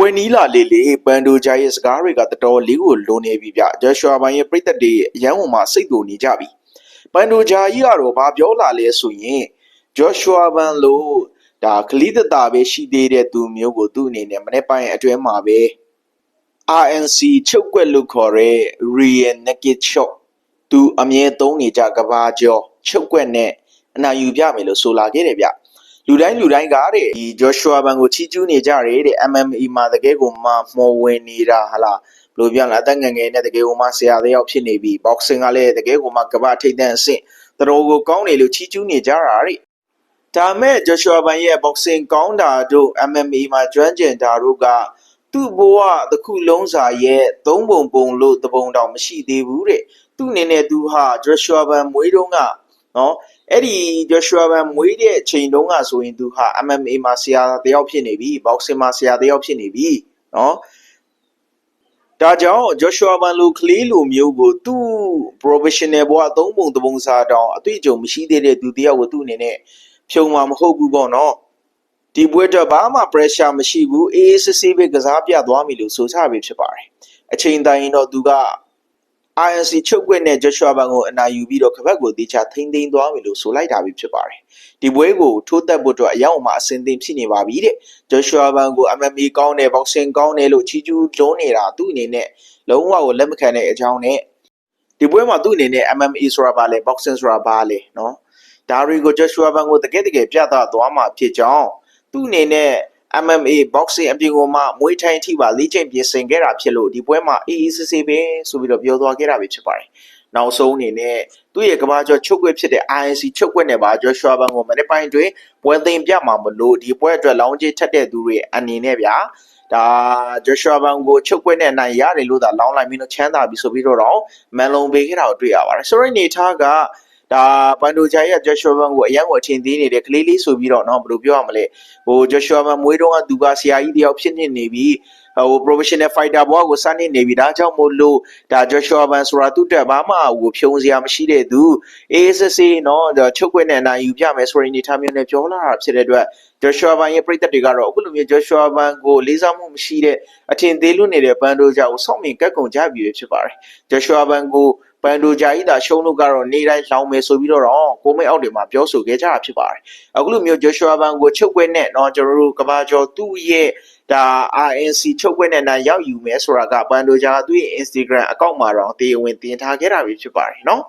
ပွဲနီးလာလေလေပန်ဒိုဂျာရဲ့စကားတွေကတော်တော်လေးကိုလွန်နေပြီဗျဂျော်ရှွာဘန်ရဲ့ပြိသက်တွေအရန်ဝင်မှာစိတ်တူနေကြပြီပန်ဒိုဂျာကြီးကတော့ဘာပြောလာလဲဆိုရင်ဂျော်ရှွာဘန်လို့ဒါကလိတတာပဲရှိသေးတဲ့သူမျိုးကိုသူ့အနေနဲ့မနေ့ပိုင်းအတွဲမှာပဲ RNC ချုပ်ကွက်လို့ခေါ်တဲ့ Real Naked Shot သူအမြဲသုံးနေကြကဘာကျော်ချုပ်ကွက်နဲ့အနာယူပြမယ်လို့ဆိုလာခဲ့တယ်ဗျ လူတိုင်းလူတိုင်းကတဲ့ဒီ Joshua Ban ကိုချီးကျူးနေကြတယ်တဲ့ MMA မှာတကယ်ကိုမှမော်ဝင်နေတာဟာလားဘယ်လိုပြောလဲအသက်ငယ်ငယ်နဲ့တကယ်ကိုမှဆရာတစ်ယောက်ဖြစ်နေပြီ boxing ကလည်းတကယ်ကိုမှကဘာထိတ်တဲ့အဆင့်တော်ကိုကောင်းတယ်လို့ချီးကျူးနေကြတာတဲ့ဒါမဲ့ Joshua Ban ရဲ့ boxing ကောင်းတာတို့ MMA မှာကျွမ်းကျင်တာတို့ကသူ့ဘဝတစ်ခုလုံးစာရဲ့သုံးပုံပုံလို့တပုံတောင်မရှိသေးဘူးတဲ့သူ့အနေနဲ့သူဟာ Joshua Ban မွေးတုန်းကနော် အဲ့ဒီ Joshua Ban မွေးတဲ့အချိန်တုန်းကဆိုရင်သူဟာ MMA မှာဆရာတစ်ယောက်ဖြစ်နေပြီ boxing မှာဆရာတစ်ယောက်ဖြစ်နေပြီနော်ဒါကြောင့် Joshua Ban လိုကလေးလိုမျိုးကိုသူ့ professional ဘဝသုံးပုံတပုံစာတောင်အတွေ့အကြုံမရှိသေးတဲ့သူတစ်ယောက်ကိုသူ့အနေနဲ့ဖြုံမှာမဟုတ်ဘူးပေါ့နော်ဒီပွဲတော့ဘာမှ pressure မရှိဘူးအေးအေးဆေးဆေးပဲကစားပြသွားပြီလို့ဆိုချပြီဖြစ်ပါတယ်အချိန်တိုင်းတော့သူက RNC ချုပ်ကွက်နဲ့ Joshua ဘန်ကိုအနိုင်ယူပြီးတော့ကပတ်ကိုတေချာထိမ့်သိမ်းသွားပြီလို့ဆိုလိုက်တာပဲဖြစ်ပါတယ်။ဒီပွဲကိုထိုးတက်ဖို့အတွက်အယောက်အမအစင်သင်ဖြစ်နေပါပြီတဲ့။ Joshua ဘန်ကို MMA ကောင်းတယ်၊ Boxing ကောင်းတယ်လို့ချီးကျူးလုံးနေတာသူ့အနေနဲ့လုံးဝကိုလက်မခံတဲ့အကြောင်းနဲ့ဒီပွဲမှာသူ့အနေနဲ့ MMA ဆိုတာဘာလဲ Boxing ဆိုတာဘာလဲနော်။ဒါရီကို Joshua ဘန်ကိုတကယ်တကယ်ပြသသွားမှာဖြစ်ကြောင်းသူ့အနေနဲ့ MMA boxing အပြင်ကိုမှမွေးထိုင်းထိပါလေ့ကျင့်ပြင်ဆင်ခဲ့တာဖြစ်လို့ဒီပွဲမှာအေးအေးဆေးဆေးပဲဆိုပြီးတော့ပြောသွားခဲ့တာပဲဖြစ်ပါတယ်။နောက်ဆုံးအနေနဲ့သူ့ရဲ့ကဘာကျော်ချုပ်ကွက်ဖြစ်တဲ့ INC ချုပ်ကွက်နဲ့ပါ Joshua Ban ကိုမနေ့ပိုင်းတွင်ပွဲသိမ်းပြမှာမလို့ဒီပွဲအတွက်လောင်းကြီးထက်တဲ့သူတွေအနေနဲ့ဗျာဒါ Joshua Ban ကိုချုပ်ကွက်နဲ့နိုင်ရတယ်လို့သာလောင်းလိုက်ပြီးတော့ချမ်းသာပြီဆိုပြီးတော့တော့မန်လုံပေးခဲ့တာကိုတွေ့ရပါတယ်။ဆိုရင်နေထားက ဒါပန်ဒိုဂျာရဲ့ Joshua Ban ကိုအရန်ကိုအထင်သေးနေတဲ့ကလေးလေးဆိုပြီးတော့เนาะဘယ်လိုပြောရမလဲဟို Joshua Ban မွေးတော့ကသူကဆရာကြီးတယောက်ဖြစ်နေနေပြီဟို professional fighter ဘွားကိုစနေနေပြီဒါကြောင့်မို့လို့ဒါ Joshua Ban ဆိုတာသူ့တက်ဘာမှဟိုဖြုံစရာမရှိတဲ့သူအေးစစ်စစ်เนาะချုပ်ခွင့်နဲ့နိုင်ယူပြမယ်ဆိုရင်ဒီထားမျိုးနဲ့ပြောလာတာဖြစ်တဲ့အတွက် Joshua Ban ရဲ့ပြည်သက်တွေကတော့အခုလိုမျိုး Joshua Ban ကိုလေးစားမှုမရှိတဲ့အထင်သေးလွန်းနေတဲ့ဘန်ဒိုဂျာကိုစောင့်မြင်ကတ်ကုန်ကြပြီဖြစ်ပါတယ် Joshua Ban ကို ပန်ဒိုဂျာကြီးသာရှုံးလို့ကတော့နေတိုင်းလောင်မယ်ဆိုပြီးတော့ကိုမိတ်အောက်တွေမှာပြောဆိုခဲ့ကြတာဖြစ်ပါတယ်အခုလိုမျိုး Joshua Ban ကိုချုပ်ခွဲနဲ့เนาะကျွန်တော်တို့ကဘာကျော်သူ့ရဲ့ဒါ RNC ချုပ်ခွဲနဲ့နိုင်ရောက်ယူမယ်ဆိုတာကပန်ဒိုဂျာကသူ့ရဲ့ Instagram အကောင့်မှာတော့တရားဝင်တင်ထားခဲ့တာပဲဖြစ်ပါတယ်เนาะ